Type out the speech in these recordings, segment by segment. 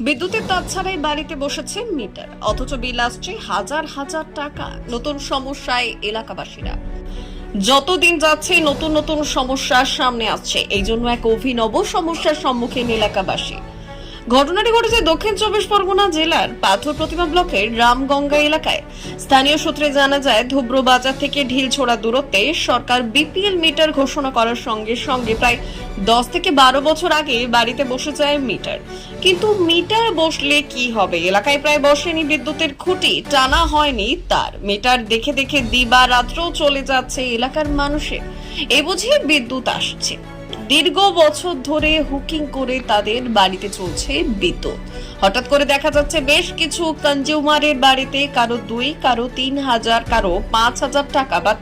বিদ্যুতের তার ছাড়াই বাড়িতে বসেছে মিটার। অথচ বিল আসছে হাজার হাজার টাকা। নতুন সমস্যায় এলাকাবাসীরা। যতদিন যাচ্ছে নতুন নতুন সমস্যার সামনে আসছে। এই জন্য এক অভিনব সমস্যার সম্মুখীন এলাকাবাসী। ঘটনাটি ঘটেছে দক্ষিণ চব্বিশ পরগনা জেলার পাথর প্রতিমা ব্লকের রামগঙ্গা এলাকায়। স্থানীয় সূত্রে জানা যায়, ধুব্র বাজার থেকে ঢিলছোড়া দূরত্বে সরকার বিপিএল মিটার ঘোষণা করার সঙ্গে সঙ্গে প্রায় দশ থেকে বারো বছর আগে বাড়িতে বসে যায় মিটার। কিন্তু মিটার বসলে কি হবে? এলাকায় প্রায় বসেনি বিদ্যুতের খুঁটি, টানা হয়নি তার। মিটার দেখে দেখে দিবা রাত্রেও চলে যাচ্ছে এলাকার মানুষের। এ বুঝে বিদ্যুৎ আসছে। দীর্ঘ বছর ধরে হুকিং করে তাদের বাড়িতে চলছে বিদ্যুৎ। হঠাৎ করে দেখা যাচ্ছে বেশ কিছু কনজিউমারের বাড়িতে কারও দুই, কারও তিন হাজার, কারও পাঁচ হাজার টাকা বা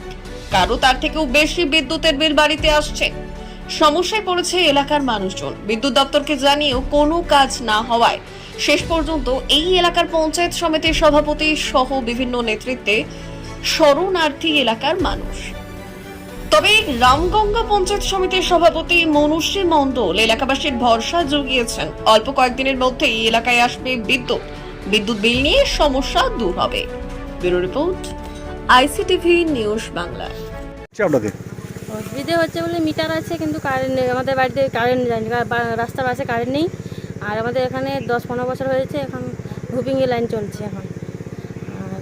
কারও তার থেকেও বেশি বিদ্যুতের বিল বাড়িতে আসছে। সমস্যায় পড়েছে এলাকার মানুষজন। বিদ্যুৎ দপ্তরকে জানিয়েও কোনো কাজ না হওয়ায় শেষ পর্যন্ত এই এলাকার পঞ্চায়েত সমিতির সভাপতি সহ বিভিন্ন নেতৃত্বে শরণার্থী এলাকার মানুষ। তবে রামগঙ্গা পঞ্চায়েত সমিতির সভাপতি মনুষ্যী মণ্ডল এলাকাবাসীর ভরসা জুগিয়েছেন। অল্প কয়েকদিনের মধ্যেই এলাকায় আসবে বিদ্যুৎ। বিদ্যুৎ বিল নিয়ে সমস্যা দূর হবে। Bureau report ICTV news Bangla. আপনাদের? অসুবিধে হচ্ছে বলে মিটার আছে কিন্তু কারেন্ট নেই। আমাদের বাড়িতে কারেন্ট যায়নি রাস্তার পাশে কারেন্ট নেই। আর আমাদের এখানে দশ পনেরো বছর হয়েছে এখন হুপিংয়ে লাইন চলছে এখন। আর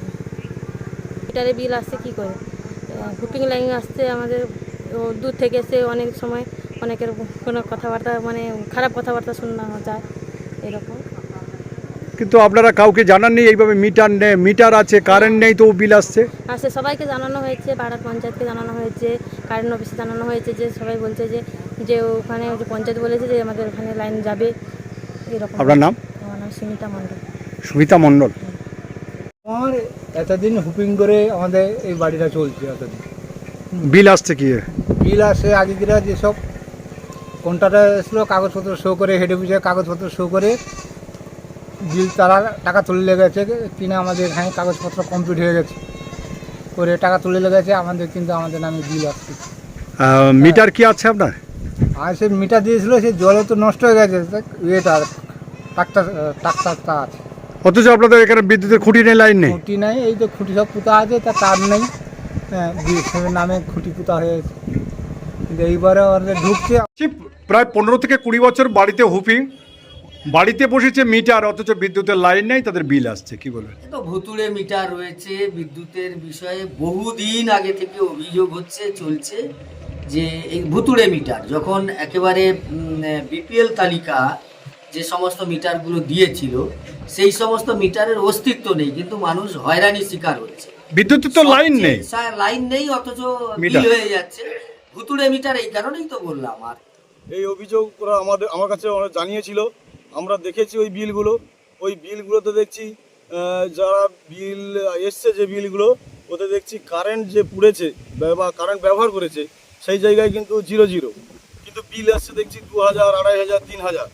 মিটারে বিল আসছে কী করে? হুপিং লাইন আসছে আমাদের ও দূর থেকে এসে অনেক সময় অনেকের কোনো কথাবার্তা মানে খারাপ কথাবার্তা শোনা যায় এরকম। কিন্তু আপনারা কাউকে জানাননি এইভাবে মিটার নেই মিটার আছে কারেন্ট নেই তো বিল আসছে? আসে সবাইকে জানানো হয়েছে পাড়ার পঞ্চায়েতকে জানানো হয়েছে কারেন্ট অফিসে জানানো হয়েছে যে সবাই বলছে যে যে ওখানে যে পঞ্চায়েত বলেছে যে আমাদের ওখানে লাইন যাবে এরকম। আপনার নাম? আমার নাম সুমিতা মণ্ডল। সুমিতা মণ্ডল। আমার এতদিন হুপিং করে আমাদের এই বাড়িটা চলছে এতদিন। বিল আসছে কি বিল আসে আগেকিরা যেসব কোনটাটা এসেছিল কাগজপত্র শো করে হেড অফিসে কাগজপত্র শো করে বিল তারা টাকা তুলে লেগেছে কিনা আমাদের এখানে কাগজপত্র কমপ্লিট হয়ে গেছে। করে টাকা তুলে লেগেছে আমাদের কিন্তু আমাদের নামে বিল আসছে। মিটার কি আছে আপনার? আর সে মিটার দিয়েছিল সে জলে তো নষ্ট হয়ে গেছে ইয়েটা ট্রাক্টার ট্রাক্টারটা আছে। অথচ আপনাদের এখানে বিদ্যুতের খুঁটি নেই লাইন নেই? খুঁটি নাই এই তো খুঁটি সব পুঁতা আছে তা তার নেই। হ্যাঁ বিএসএফের নামে খুঁটি পুঁতা হয়েছে। কিন্তু এইবারে ওদের ঢুকছে। প্রায় পনেরো থেকে কুড়ি বছর বাড়িতে হুপিং বাড়িতে বসেছে মিটার অথচ বিদ্যুতের লাইন নেই তাদের বিল আসছে কি বলবেন? তো ভুতুড়ে মিটার রয়েছে বিদ্যুতের বিষয়ে বহুদিন আগে থেকে অভিযোগ হচ্ছে চলছে যে এই ভুতুড়ে মিটার যখন একেবারে বিপিএল তালিকা যে সমস্ত মিটারগুলো দিয়েছিল সেই সমস্ত মিটারের অস্তিত্ব নেই কিন্তু মানুষ হয়রানির শিকার হচ্ছে। বিদ্যুতের তো লাইন নেই। লাইন নেই অথচ। বিল হয়ে যাচ্ছে। ভুতুড়ে মিটার এই কারণেই তো বললাম আর। এই অভিযোগ ওরা আমাদের আমার কাছে ওরা জানিয়েছিল। আমরা দেখেছি ওই বিলগুলো। ওই বিলগুলোতে দেখছি যারা বিল এসছে যে বিলগুলো ওতে দেখছি কারেন্ট যে পুড়েছে বা কারেন্ট ব্যবহার করেছে সেই জায়গায় কিন্তু জিরো জিরো। কিন্তু বিল আসছে দেখছি দু হাজার আড়াই হাজার তিন হাজার।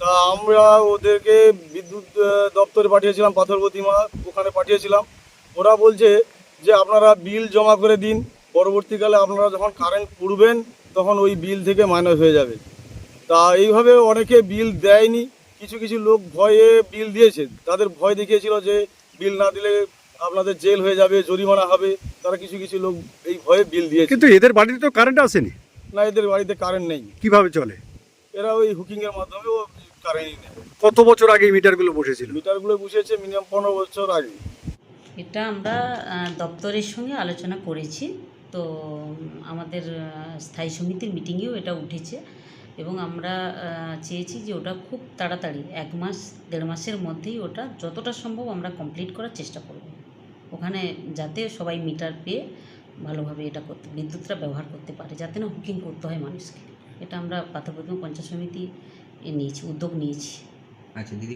তা আমরা ওদেরকে বিদ্যুৎ দপ্তরে পাঠিয়েছিলাম পাথর প্রতিমা ওখানে পাঠিয়েছিলাম। ওরা বলছে যে আপনারা বিল জমা করে দিন পরবর্তীকালে আপনারা যখন কারেন্ট পুড়বেন তখন ওই বিল থেকে মাইনাস হয়ে যাবে। তা এইভাবে অনেকে বিল দেয়নি কিছু কিছু লোক ভয়ে বিল দিয়েছে। তাদের ভয় দেখিয়েছিল যে বিল না দিলে আপনাদের জেল হয়ে যাবে জরিমানা হবে। তারা কিছু কিছু লোক এই ভয়ে বিল দিয়েছে। কিন্তু এদের বাড়িতে তো কারেন্ট আসেনি। না এদের বাড়িতে কারেন্ট নেই। কীভাবে চলে? এরা ওই হুকিংয়ের মাধ্যমে ও কারেন্টই নেয়। কত বছর আগে এই মিটারগুলো বসেছিল? মিটারগুলো বসেছে মিনিমাম পনেরো বছর আগে। এটা আমরা দপ্তরের সঙ্গে আলোচনা করেছি। তো আমাদের স্থায়ী সমিতির মিটিংয়েও এটা উঠেছে। এবং আমরা চেয়েছি যে ওটা খুব তাড়াতাড়ি এক মাস দেড় মাসের মধ্যেই ওটা যতটা সম্ভব আমরা কমপ্লিট করার চেষ্টা করব। ওখানে যাতে সবাই মিটার পেয়ে ভালোভাবে এটা করতে বিদ্যুৎটা ব্যবহার করতে পারে যাতে না হুকিং করতে হয় মানুষকে। এটা আমরা পাথরপ্রতিম পঞ্চায়েত সমিতি নিয়েছি উদ্যোগ নিয়েছি। আচ্ছা দিদি